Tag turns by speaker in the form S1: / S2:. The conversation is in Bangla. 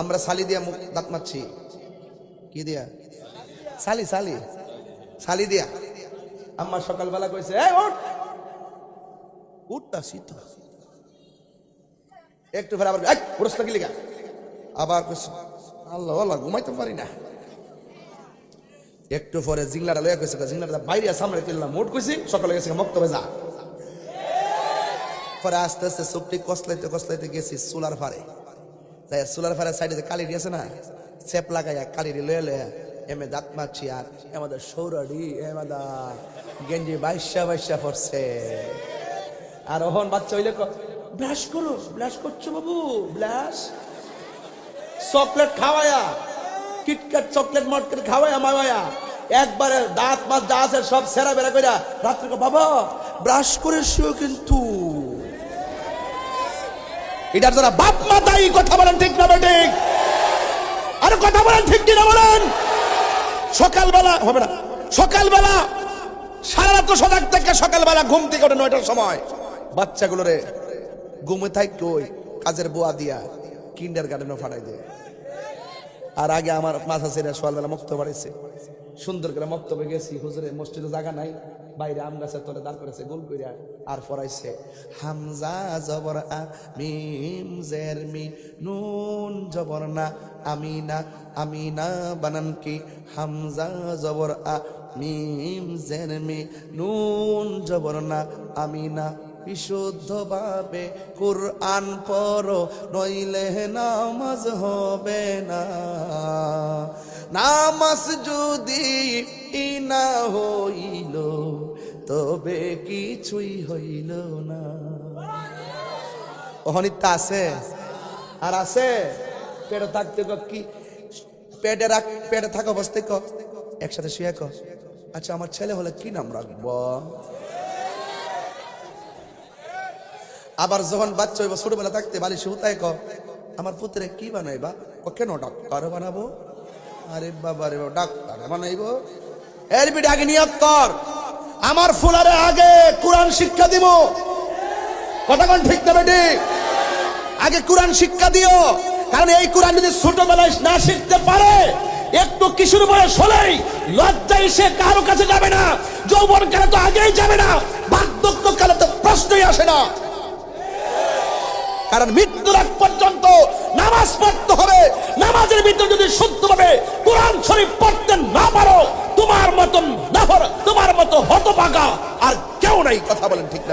S1: আমরা সালি দিয়া মুখ দাঁত মারছি। কি দিয়া? সালি সালি। সালি দিয়া। আম্মা সকালবেলা কইছে, এই একটু ফের আবার আবার আল্লাহ আল্লাহ, ঘুমাইতে পারি না। একটু পরে জিংলাটা লয়ে কইছে জিংলাটা বাইরে সামনে তুললাম মোট কইছি, সকালে গেছে মক্তবে যা। পরে আস্তে আস্তে চুপটি কসলাইতে কসলাইতে গেছি সোলার ফারে তাই সোলার ফারের সাইডে যে কালি দিয়েছে না সেপ লাগাইয়া কালি লয়ে লয়ে এমে দাঁত মারছি আর আমাদের সৌরডি এমাদা গেঞ্জি বাইশা বাইশা পড়ছে আর ওহন বাচ্চা হইলে ব্লাশ করো, ব্লাশ করছ বাবু, ব্লাশ? চকলেট খাওয়ায়া, কিটক্যাট চকলেট মটকেট খাওয়ায়া মাওয়ায়া, একবারে দাঁত মাছ যা আছে সব সেরা বেরা কইরা রাত্রে বাবা, ব্রাশ করে শুয়ে কিন্তু। এটার যারা বাপ মা কথা বলেন ঠিক না ঠিক আরে কথা বলেন ঠিক কিনা বলেন? সকালবেলা, হবে না, সকালবেলা, সারা রাত সজাগ থেকে, সকালবেলা ঘুম থেকে ওঠে নয়টার সময়। বাচ্চাগুলোরে ঘুমে থাকতে ওই কাজের বোয়া দিয়া কিন্ডার গার্ডেনও ফাটাই দেয় আর আগে আমার মাথা ছেড়ে সকালবেলা মুক্ত বাড়িছে সুন্দর করে মক্তবে গেছি, হুজুরে মসজিদে জায়গা নাই, বাইরে আম গাছের তলে দাঁড় করেছে, গোল কইরা আর পড়াইছে হামজা জবর আ মিম জের মি, নুন জবর না আমিনা আমিনা বানান কি? হামজা জবর আ মিম জের মি, নুন জবর না আমিনা বিশুদ্ধভাবে কুরআন পড়ো, নইলে নামাজ হবে না। নামাজ যদি না হইল, তবে কিছুই হইল না। অহনিতা আছে? আর আছে? পেটে থাকতে ক পেটে রাখ, পেটে থাকা অবস্থায় ক। একসাথে শুয়ে ক। আচ্ছা আমার ছেলে হলে কি নাম রাখব? আবার যখন বাচ্চা হইব ছোটবেলা থাকতে বালিশে উতায় ক। আমার পুত্রে কি বানাইবা? ও কেন ডাক্তার বানাবো? আরে বাবা রে ডাক্তার এর নিয়োগ কর। আমার ফুলারে আগে কোরআন শিক্ষা দিব। ঠিক আগে কোরআন শিক্ষা দিও। কারণ এই কোরআন যদি ছোটবেলায় না শিখতে পারে, একটু কিশোর বয়স হলেই লজ্জায় সে কারও কাছে যাবে না। যৌবন কালে তো আগেই যাবে না। বার্ধক্য কালে তো প্রশ্নই আসে না। কারণ মৃত্যুর আগ পর্যন্ত নামাজ পড়তে হবে। ভিতরে যদি শুদ্ধভাবে কোরআন শরীফ পড়তে না পারো, তোমার মতন নাফর তোমার মতো হতভাগা আর কেউ নাই, কথা বলেন ঠিক না?